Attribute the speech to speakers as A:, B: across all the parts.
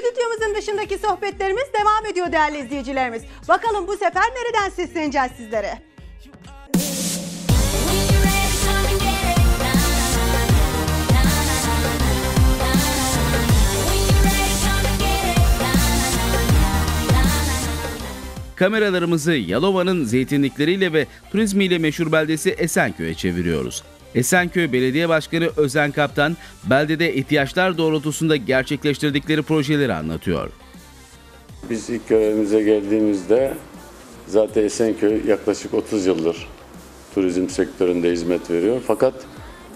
A: Stüdyomuzun dışındaki sohbetlerimiz devam ediyor değerli izleyicilerimiz. Bakalım bu sefer nereden sesleneceğiz sizlere?
B: Kameralarımızı Yalova'nın zeytinlikleriyle ve turizmiyle meşhur beldesi Esenköy'e çeviriyoruz. Esenköy Belediye Başkanı Özen Kaptan, beldede ihtiyaçlar doğrultusunda gerçekleştirdikleri projeleri anlatıyor.
C: Biz ilk görevimize geldiğimizde zaten Esenköy yaklaşık 30 yıldır turizm sektöründe hizmet veriyor. Fakat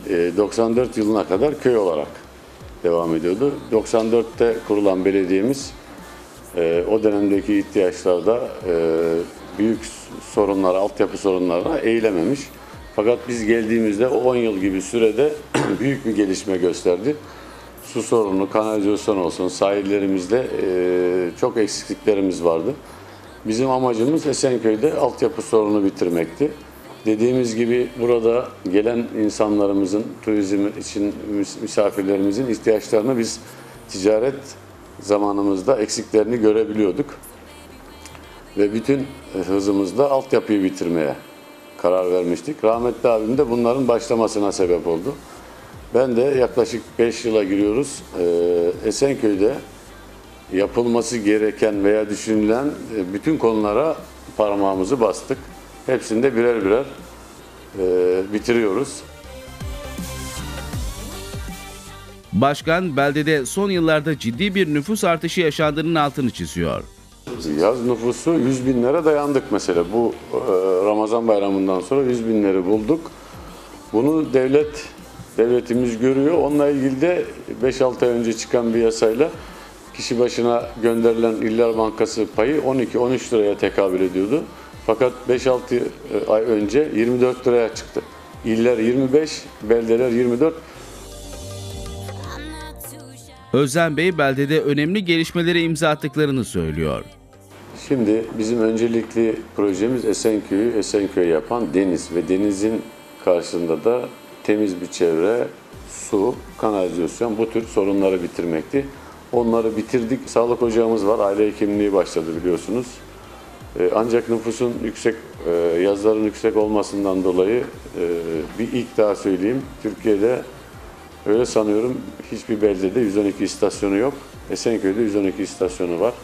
C: e, 94 yılına kadar köy olarak devam ediyordu. 94'te kurulan belediyemiz e, o dönemdeki ihtiyaçlarda e, büyük sorunlara, altyapı sorunlarına eğilememiş. Fakat biz geldiğimizde o 10 yıl gibi sürede büyük bir gelişme gösterdi. Su sorunu, kanalizasyon olsun, sahillerimizde çok eksikliklerimiz vardı. Bizim amacımız Esenköy'de altyapı sorunu bitirmekti. Dediğimiz gibi burada gelen insanlarımızın, turizm için mis- misafirlerimizin ihtiyaçlarını biz ticaret zamanımızda eksiklerini görebiliyorduk. Ve bütün hızımızla altyapıyı bitirmeye karar vermiştik. Rahmetli abim de bunların başlamasına sebep oldu. Ben de yaklaşık 5 yıla giriyoruz. Ee, Esenköy'de yapılması gereken veya düşünülen e, bütün konulara parmağımızı bastık. Hepsinde birer birer e, bitiriyoruz.
B: Başkan, beldede son yıllarda ciddi bir nüfus artışı yaşandığının altını çiziyor.
C: Yaz nüfusu 100 binlere dayandık mesela. Bu e, Ramazan bayramından sonra 100 binleri bulduk. Bunu devlet devletimiz görüyor. Onunla ilgili de 5-6 ay önce çıkan bir yasayla kişi başına gönderilen İller Bankası payı 12-13 liraya tekabül ediyordu. Fakat 5-6 ay önce 24 liraya çıktı. İller 25, beldeler 24.
B: Özen Bey, beldede önemli gelişmelere imza attıklarını söylüyor.
C: Şimdi bizim öncelikli projemiz Esenköy'ü Esenköy yapan deniz ve denizin karşısında da temiz bir çevre, su, kanalizasyon bu tür sorunları bitirmekti. Onları bitirdik. Sağlık ocağımız var. Aile hekimliği başladı biliyorsunuz. Ee, Ancak nüfusun yüksek, e, yazların yüksek olmasından dolayı e, bir ilk daha söyleyeyim. Türkiye'de öyle sanıyorum hiçbir beldede 112 istasyonu yok. Esenköy'de 112 istasyonu var.